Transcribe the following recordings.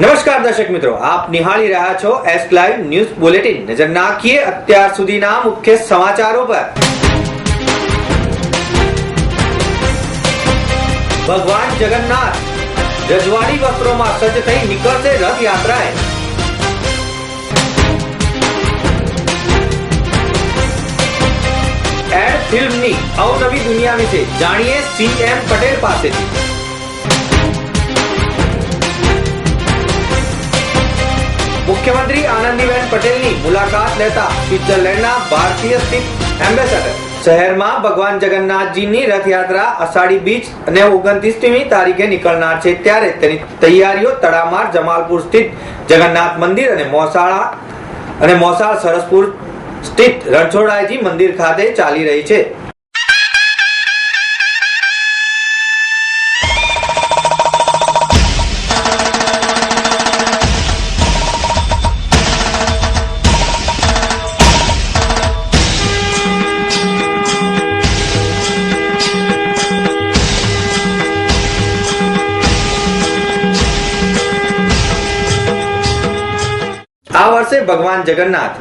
નમસ્કાર દર્શક મિત્રો, આપ નિહાળી રહ્યા છો એસ લાઈવ ન્યૂઝ બુલેટિન નજર નાખીએ અત્યાર સુધીના મુખ્ય સમાચારો પર. ભગવાન જગન્નાથ રજવાડી વસ્ત્રોમાં સજ્જ થઈ નીકળશે રથયાત્રાએ. એડ ફિલ્મની અવનવી દુનિયા વિશે જાણીએ સીએમ પટેલ પાસેથી. મુખ્યમંત્રી આનંદીબેન પટેલની મુલાકાત લેતા સ્વિટ્ઝરલેન્ડના ભારતીય સ્થિત એમ્બેસેડર. શહેરમાં ભગવાન જગન્નાથજીની રથયાત્રા અષાઢી બીચ અને ઓગણત્રીસમી તારીખે નીકળનાર છે ત્યારે તેની તૈયારીઓ તડામાર જમાલપુર સ્થિત જગન્નાથ મંદિર અને મોસાળા અને મોસાળ સરસપુર સ્થિત રણછોડાયજી મંદિર ખાતે ચાલી રહી છે. વર્ષે ભગવાન જગન્નાથ,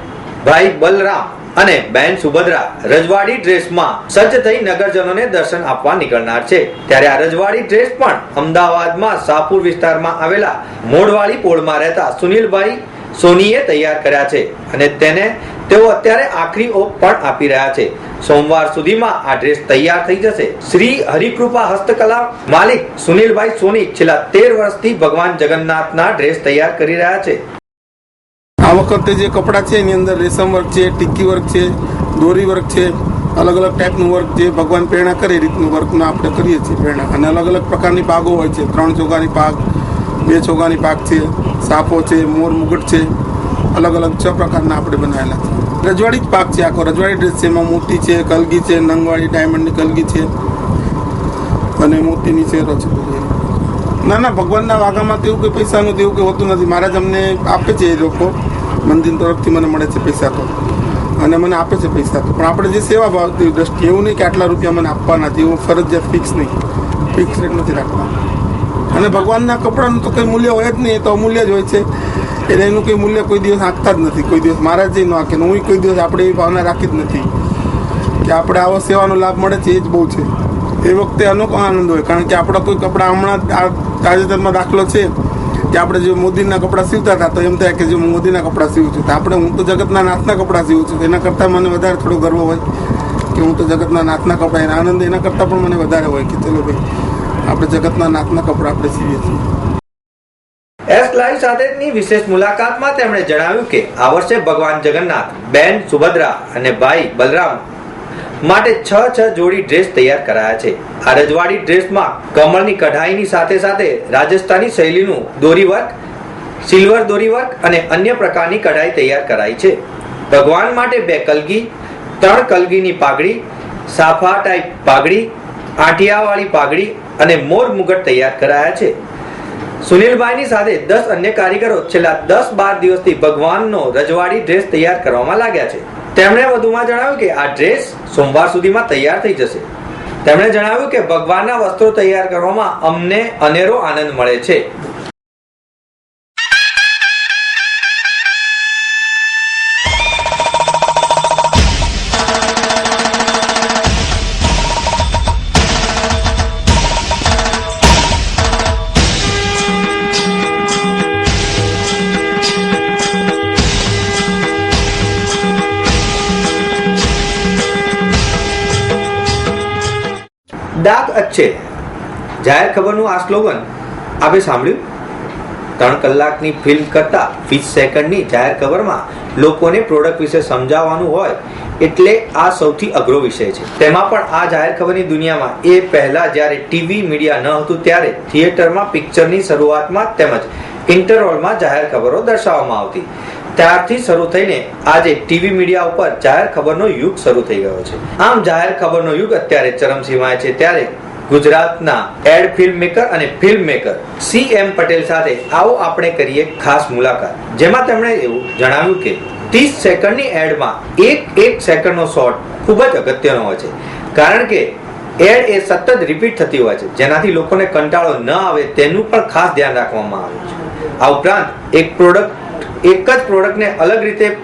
ભાઈ બલરામ અને બહેન સુભદ્રા રજવાડી ડ્રેસમાં સજ્જ થઈ નગરજનોને દર્શન આપવા નીકળનાર છે. ત્યારે આ રજવાડી ડ્રેસ પણ અમદાવાદમાં શાહપુર વિસ્તારમાં આવેલા મોડવાળી પોળમાં રહેતા સુનિલભાઈ સોનીએ તૈયાર કર્યા છે અને તેને તેઓ અત્યારે આખરી ઓપ પણ આપી રહ્યા છે. સોમવાર સુધીમાં આ ડ્રેસ તૈયાર થઈ જશે. શ્રી હરિકૃપા હસ્તકલા માલિક સુનિલભાઈ સોની છેલ્લા તેર વર્ષથી ભગવાન જગન્નાથના ડ્રેસ તૈયાર કરી રહ્યા છે. વખતે જે કપડાં છે, એની અંદર રેશમ વર્ક છે, ટિક્કી વર્ક છે, દોરી વર્ક છે, અલગ અલગ ટાઈપનું વર્ક જે ભગવાન પ્રેરણા કરે એ રીતનું વર્કનું આપણે કરીએ છીએ પ્રેરણા. અને અલગ અલગ પ્રકારની પાગો હોય છે. ત્રણ ચોગાની પાક, બે ચોગાની પાક છે, સાપો છે, મોર મુગટ છે, અલગ અલગ છ પ્રકારના આપણે બનાવેલા છે. રજવાડી જ પાક છે. આખો રજવાડી ડ્રેસ છે. એમાં મોતી છે, કલગી છે, નંગવાળી ડાયમંડની કલગી છે અને મોતીની છે. બધી. ના ના, ભગવાનના વાઘામાં તેવું કે પૈસાનું તેવું કે હોતું નથી. મહારાજ અમને આપે છે એ લોકો. મંદિર તરફથી મને મળે છે પૈસા તો. અને મને આપે છે પૈસા તો. પણ આપણે જે સેવા ભાવતી દ્રષ્ટિએ એવું નહીં કે આટલા રૂપિયા મને આપવાના છે, એવું ફરજિયાત ફિક્સ નહીં. ફિક્સ રેટ નથી રાખવા અને ભગવાનના કપડાનું તો કંઈ મૂલ્ય હોય જ નહીં, એ તો અમૂલ્ય જ હોય છે. એટલે એનું કંઈ મૂલ્ય કોઈ દિવસ આંકતા જ નથી. કોઈ દિવસ મારા મહારાજ ન આંકે હું કોઈ દિવસ આપણે એવી ભાવના રાખી જ નથી. કે આપણે આવો સેવાનો લાભ મળે છે, એ જ બહુ છે. એ વખતે અનોખો આનંદ હોય. કારણ કે આપણા કોઈ કપડાં હમણાં તાજેતરમાં દાખલો છે. કે આપણે જે મોદીના કપડાં સીવતા હતા, તો એમ થાય કે જે મોદીના કપડાં સીવું છું. તો આપણે, હું તો જગતના નાથના કપડાં સીવું છું. એના કરતાં મને વધારે થોડો ગર્વ હોય કે હું તો જગતના નાથના કપડાં, એના આનંદ એના કરતાં પણ મને વધારે હોય કે ચલો ભાઈ, આપણે જગતના નાથના કપડાં આપણે સીવીએ છીએ. એસ લાઈવ સાથેની વિશેષ મુલાકાતમાં તેમણે જણાવ્યું કે આ વર્ષે ભગવાન જગન્નાથ, બેન સુભદ્રા અને ભાઈ બલરામ માટે છ છ જોડી ડ્રેસ તૈયાર કરાયા છે. આ રજવાડી ડ્રેસમાં કમળની કઢાઈની સાથે સાથે રાજસ્થાની શૈલીનું દોરી વર્ક સિલ્વર દોરી વર્ક અને અન્ય પ્રકારની કઢાઈ તૈયાર કરાઈ છે. ભગવાન માટે બે કલગી, ત્રણ કલગીની પાઘડી, સાફા ટાઈપ પાઘડી, આંટિયાવાળી પાઘડી અને મોર મુગટ તૈયાર કરાયા છે. સુનિલભાઈની સાથે દસ અન્ય કારીગરો છેલ્લા દસ બાર દિવસથી ભગવાનનો રજવાડી ડ્રેસ તૈયાર કરવામાં લાગ્યા છે. તેમણે વધુમાં જણાવ્યું કે આ ડ્રેસ સોમવાર સુધીમાં તૈયાર થઈ જશે. તેમણે જણાવ્યું કે ભગવાનના વસ્ત્રો તૈયાર કરવામાં અમને અનેરો આનંદ મળે છે. ડાક અચ્છે જાહેર ખબરનું આ સ્લોગન. આપે સાંભળ્યું? ત્રણ કલાકની ફિલ્મ કરતા વીસ સેકન્ડની જાહેર ખબરમાં લોકોને પ્રોડક્ટ વિશે સમજાવવાનું હોય એટલે આ સૌથી અઘરો વિષય છે. તેમાં પણ આ જાહેર ખબરની દુનિયામાં એ પહેલાં જ્યારે ટીવી મીડિયા ન હતું ત્યારે થિયેટરમાં પિક્ચરની શરૂઆતમાં તેમજ ઇન્ટરવલમાં જાહેર ખબરો દર્શાવવામાં આવતી. ત્યારથી શરૂ થઈને આજે ટીવી મીડિયા ઉપર જાહેર ખબરનો યુગ શરૂ થઈ ગયો છે. આમ જાહેર ખબરનો યુગ અત્યારે ચરમસીમાએ છે. ત્યારે ગુજરાતના એડ ફિલ્મ મેકર અને film maker C M Patel સાથે આવો આપણે કરીએ ખાસ મુલાકાત. જેમાં તેમણે એવું જણાવ્યું કે ત્રીસ સેકન્ડની એડમાં એક એક સેકન્ડનો શોટ ખૂબ જ અગત્યનો હોય છે. કારણ કે એડ એ સતત રિપીટ થતી હોય છે. જેનાથી લોકોને કંટાળો ન આવે તેનું પણ ખાસ ધ્યાન રાખવામાં આવ્યું છે. આ ઉપરાંત એક પ્રોડક્ટ એક જ પ્રોડક્ટને અલગ રીતે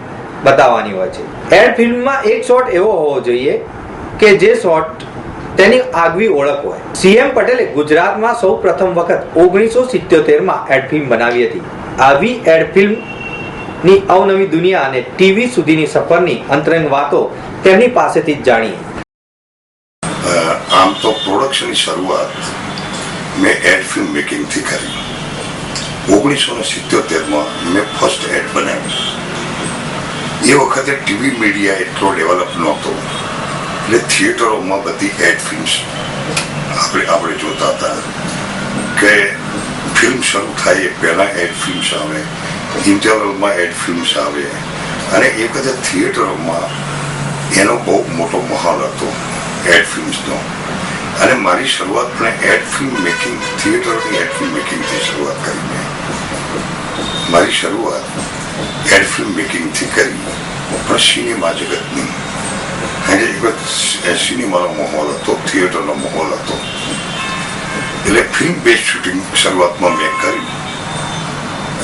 બતાવવાની હોય છે. એડ ફિલ્મમાં એક શોટ એવો હોવો જોઈએ કે જે શોટ તેની આગવી ઓળખ હોય. સીએમ પટેલે ગુજરાતમાં સૌ પ્રથમ વખત ઓગણીસો સિત્યોતેરમાં એડ ફિલ્મ બનાવી હતી. આવી એડ ફિલ્મની અવનવી દુનિયા અને ટીવી સુધીની સફરની અંતરંગ વાતો તેમની પાસેથી જ જાણીએ. આમ તો પ્રોડક્શનની શરૂઆત મેં એડ ફિલ્મ મેકિંગથી કરી. ઓગણીસો ને સિત્યોતેરમાં મેં ફર્સ્ટ એડ બનાવી. એ વખતે ટીવી મીડિયા એટલો ડેવલપ નહોતો. એટલે થિયેટરોમાં બધી એડ ફિલ્મ્સ આપણે આપણે જોતા હતા. કે ફિલ્મ શરૂ થાય એ પહેલાં એડ ફિલ્મ્સ આવે ઇન્ટરવલમાં એડ ફિલ્મ્સ આવે. અને એ બધા થિયેટરોમાં એનો બહુ મોટો માહોલ હતો એડ ફિલ્મ્સનો અને મારી શરૂઆત પણ એડ ફિલ્મ મેકિંગ થિયેટરની એડ ફિલ્મ મેકિંગથી શરૂઆત કરી મેં મારી શરૂઆત એડ ફિલ્મ મેકિંગથી કરી. પણ સિનેમા જગતની. એટલે એક વખત સિનેમાનો માહોલ હતો થિયેટરનો માહોલ હતો. એટલે ફિલ્મ બેઝ શૂટિંગ શરૂઆતમાં મેં કરી.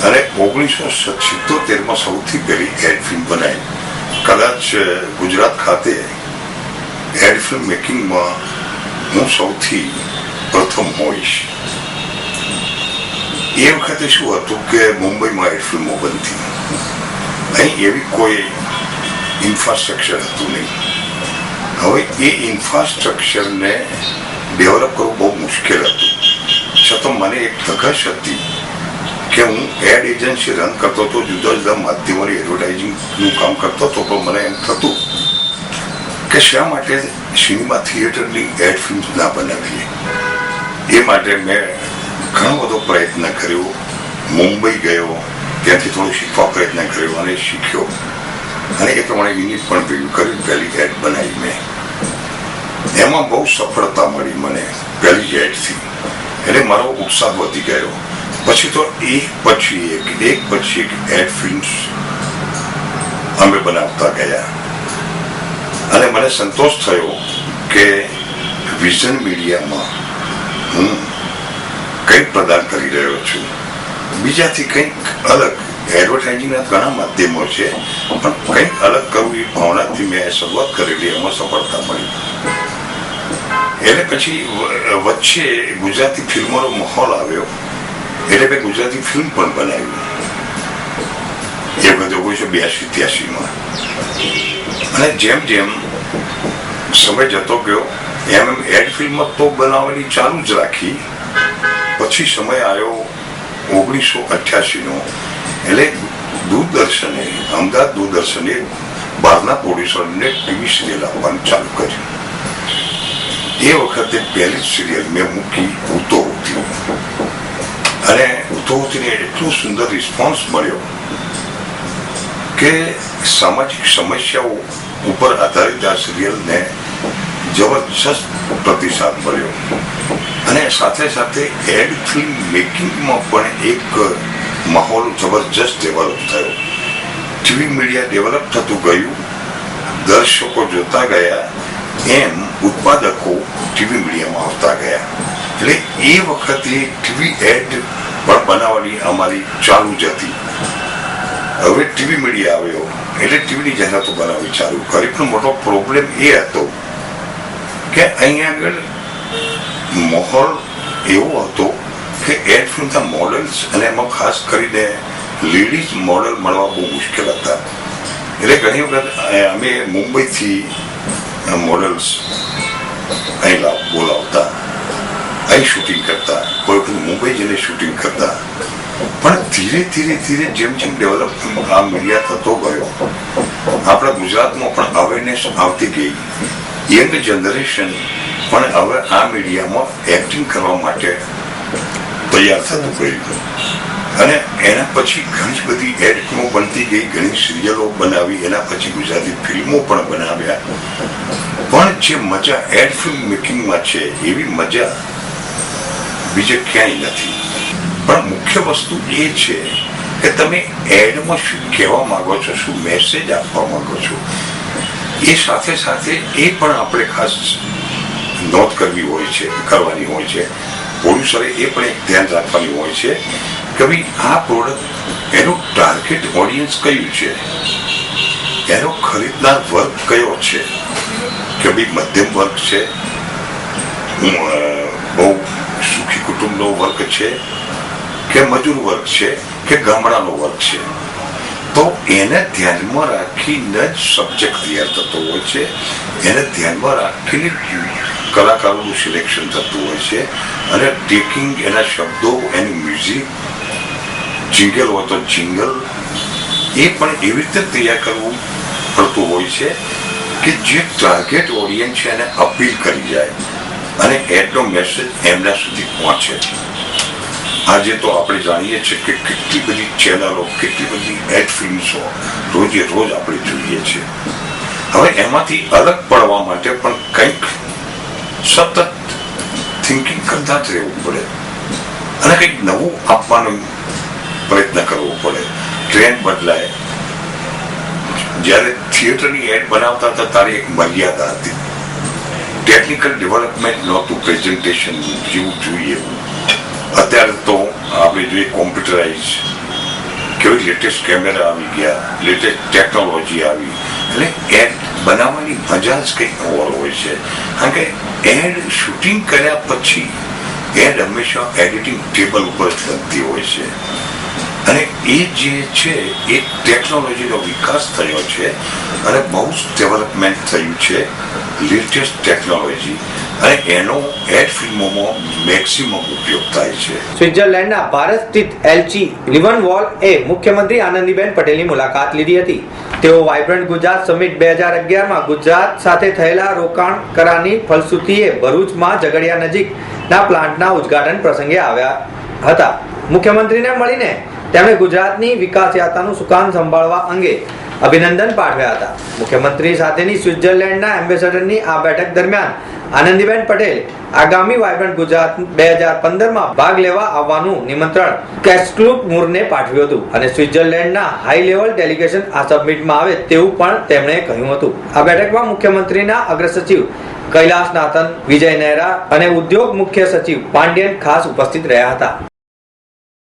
અને ઓગણીસો સિત્તોતેરમાં સૌથી પહેલી એડ ફિલ્મ બનાવી. કદાચ ગુજરાત ખાતે એડ ફિલ્મ મેકિંગમાં હું સૌથી પ્રથમ હોઈશ. એ વખતે શું હતું કે મુંબઈમાં એ ફિલ્મો બનતી અહીં એવી કોઈ ઇન્ફ્રાસ્ટ્રક્ચર હતું નહીં. હવે એ ઇન્ફ્રાસ્ટ્રક્ચરને ડેવલપ કરવું બહુ મુશ્કેલ હતું. છતાં મને એક ધગશ હતી કે હું એડ એજન્સી રન કરતો હતો, જુદા જુદા માધ્યમોની એડવર્ટાઇઝિંગનું કામ કરતો હતો, પણ મને એમ થતું કે શા માટે સિનેમા થિયેટરની એડ ફિલ્મ ના બનાવીએ? એ માટે મેં ઘણો બધો પ્રયત્ન કર્યો મુંબઈ ગયો ત્યાંથી થોડું શીખવા પ્રયત્ન કર્યો અને શીખ્યો અને એ પ્રમાણે યુનિટ પણ ભેગું કર્યું પહેલી એડ બનાવી મેં એમાં બહુ સફળતા મળી મને પહેલી એડથી એટલે મારો ઉત્સાહ વધી ગયો પછી તો એક પછી એક એક પછી એક એડ ફિલ્મ્સ અમે બનાવતા ગયા અને મને સંતોષ થયો કે વિઝન મીડિયામાં હું કંઈક પ્રદાન કરી રહ્યો છું. બીજાથી કંઈક અલગ. એડવર્ટાઇઝિંગના ઘણા માધ્યમો છે, પણ કંઈક અલગ કરવું એ ભાવનાથી મેં શરૂઆત કરેલી, એમાં સફળતા મળી. એટલે પછી વચ્ચે ગુજરાતી ફિલ્મોનો માહોલ આવ્યો. એટલે મેં ગુજરાતી ફિલ્મ પણ બનાવી. એ બધું ઓગણીસો બ્યાસી, ત્યાસીમાં. અને જેમ જેમ સમય જતો ગયો, એમ એમ એડ ફિલ્મ તો બનાવવાની ચાલુ જ રાખી. પછી સમય આવ્યો ઓગણીસો અઠ્યાસીનો. એટલે દૂરદર્શને, અમદાવાદ દૂરદર્શને બહારના પ્રોડ્યુસરને ટીવી સિરિયલ આપવાનું ચાલુ કર્યું. એ વખતે પહેલી સિરિયલ મેં મૂકી ઉતોવતી અને ઉતોવતીને એટલો સુંદર રિસ્પોન્સ મળ્યો કે સામાજિક સમસ્યાઓ ઉપર આધારિત આ સિરિયલને જબરજસ્ત પ્રતિસાદ મળ્યો. અને સાથે સાથે એડ ફિલ્મ મેકિંગમાં પણ એક માહોલ જબરજસ્ત ડેવલપ થયો. ટીવી મીડિયા ડેવલપ થતું ગયું. દર્શકો જોતા ગયા. એમ ઉત્પાદકો ટીવી મીડિયામાં આવતા ગયા. એટલે એ વખતે ટીવી એડ પણ બનાવવાની અમારી ચાલુ જ હતી. હવે ટીવી મીડિયા આવ્યો. એટલે ટીવીની જાહેરાતો બનાવવી ચાલુ. કરી પણ મોટો પ્રોબ્લેમ એ હતો કે અહીંયા આગળ માહોલ એવો હતો કે એડ ફિલ્મના મોડલ્સ અને એમાં ખાસ કરીને લેડીઝ મોડલ મળવા બહુ મુશ્કેલ હતા. એટલે ઘણી વખત અમે મુંબઈથી મોડલ્સ અહીં લાવ- બોલાવતા, અહીં શૂટિંગ કરતા, કોઈ વખત મુંબઈ જઈને શૂટિંગ કરતા. પણ ધીરે ધીરે ધીરે જેમ જેમ ડેવલપ આ મીડિયા થતો ગયો, આપણા ગુજરાતમાં પણ અવેરનેસ આવતી ગઈ. યંગ જનરેશન પણ હવે આ મીડિયામાં એક્ટિંગ કરવા માટે તૈયાર થતું કર્યું અને એના પછી ઘણી બધી એડફિલ્મો બનતી ગઈ, ઘણી સિરિયલો બનાવી, એના પછી ગુજરાતી ફિલ્મો પણ બનાવ્યા. પણ જે મજા એડ ફિલ્મ મેકિંગમાં છે, એવી મજા બીજે ક્યાંય નથી. પણ મુખ્ય વસ્તુ એ છે કે તમે એડમાં શું કહેવા માગો છો, શું મેસેજ આપવા માંગો છો, એ સાથે સાથે એ પણ આપણે ખાસ નોંધ કરવી હોય છે, કરવાની હોય છે. પ્રોડ્યુસરે એ પણ એક ધ્યાન રાખવાની હોય છે કે ભાઈ આ પ્રોડક્ટ એનું ટાર્ગેટ ઓડિયન્સ કયું છે? એનો ખરીદનાર વર્ગ કયો છે? કે ભાઈ મધ્યમ વર્ગ છે? બહુ સુખી કુટુંબનો વર્ગ છે? કે મજૂર વર્ગ છે? કે ગામડાનો વર્ગ છે? તો એને ધ્યાનમાં રાખીને જ સબ્જેક્ટ તૈયાર થતો હોય છે. એને ધ્યાનમાં રાખીને કલાકારોનું સિલેક્શન થતું હોય છે અને ટેકિંગ એના શબ્દો એની મ્યુઝિક જિંગલ હોય તો જિંગલ એ પણ એવી રીતે તૈયાર કરવું પડતું હોય છે કે જે ટાર્ગેટ ઓડિયન્સ છે એને અપીલ કરી જાય અને એનો મેસેજ એમના સુધી પહોંચે. આજે તો આપણે જાણીએ છીએ કે કેટલી બધી ચેનલો કેટલી બધી એડ ફિલ્મ્સો રોજે રોજ આપણે જોઈએ છીએ. હવે એમાંથી અલગ પડવા માટે પણ કંઈક સતત થિંકિંગ કરતા જ રહેવું પડે. અને કંઈક નવું આપવાનો પ્રયત્ન કરવો પડે. ટ્રેન્ડ બદલાય. જ્યારે થિયેટરની એડ બનાવતા હતા, તારી એક મર્યાદા હતી. ટેકનિકલ ડેવલપમેન્ટ નહોતું પ્રેઝન્ટેશન જેવું જોઈએ. અત્યારે તો આપણે જોઈએ કોમ્પ્યુટરાઇઝ કેવી લેટેસ્ટ કેમેરા આવી ગયા લેટેસ્ટ ટેકનોલોજી આવી. એટલે એડ બનાવવાની મજા જ કંઈક ઓવર હોય છે. કારણ કે એડ શૂટિંગ કર્યા પછી એડ હંમેશા એડિટિંગ ટેબલ ઉપર થતી હોય છે. અને એ જે છે, એ ટેકનોલોજીનો વિકાસ થયો છે અને બહુ જ ડેવલપમેન્ટ થયું છે લેટેસ્ટ ટેકનોલોજી અને એનો એડ ફિલ્મોમાં મેક્સિમમ ઉપયોગ થાય છે. સ્વિટ્ઝરલેન્ડના ભારત સ્થિત એલચી લિવન વોલ એ મુખ્યમંત્રી આનંદીબેન પટેલની મુલાકાત લીધી હતી. તેઓ વાઇબ્રન્ટ ગુજરાત સમિટ બે હજાર અગિયારમાં ગુજરાત સાથે થયેલા રોકાણ કરારની ફલશ્રુતિએ ભરૂચમાં ઝઘડિયા નજીકના પ્લાન્ટના ઉદ્ઘાટન પ્રસંગે આવ્યા હતા. મુખ્યમંત્રીને મળીને તેમણે ગુજરાતની વિકાસ યાત્રાનું સુકાન સંભાળવા અંગે અભિનંદન પાઠવ્યા હતા. મુખ્યમંત્રી સાથેની સ્વિટ્ઝરલેન્ડના એમ્બેસેડરની આ બેઠક દરમિયાન આનંદીબેન પટેલ આગામી વાયબ્રન્ટ ગુજરાત બે હજાર પંદરમાં ભાગ લેવા આવવાનું નિમંત્રણ કેસ્કલુક મૂરને પાઠવ્યું હતું અને સ્વિટ્ઝરલેન્ડના હાઈ લેવલ ડેલિગેશન આ સબમિટમાં આવે તેવું પણ તેમણે કહ્યું હતું. આ બેઠકમાં મુખ્યમંત્રીના અગ્ર સચિવ કૈલાસનાથન, વિજય નહેરા અને ઉદ્યોગ મુખ્ય સચિવ પાંડ્યન ખાસ ઉપસ્થિત રહ્યા હતા.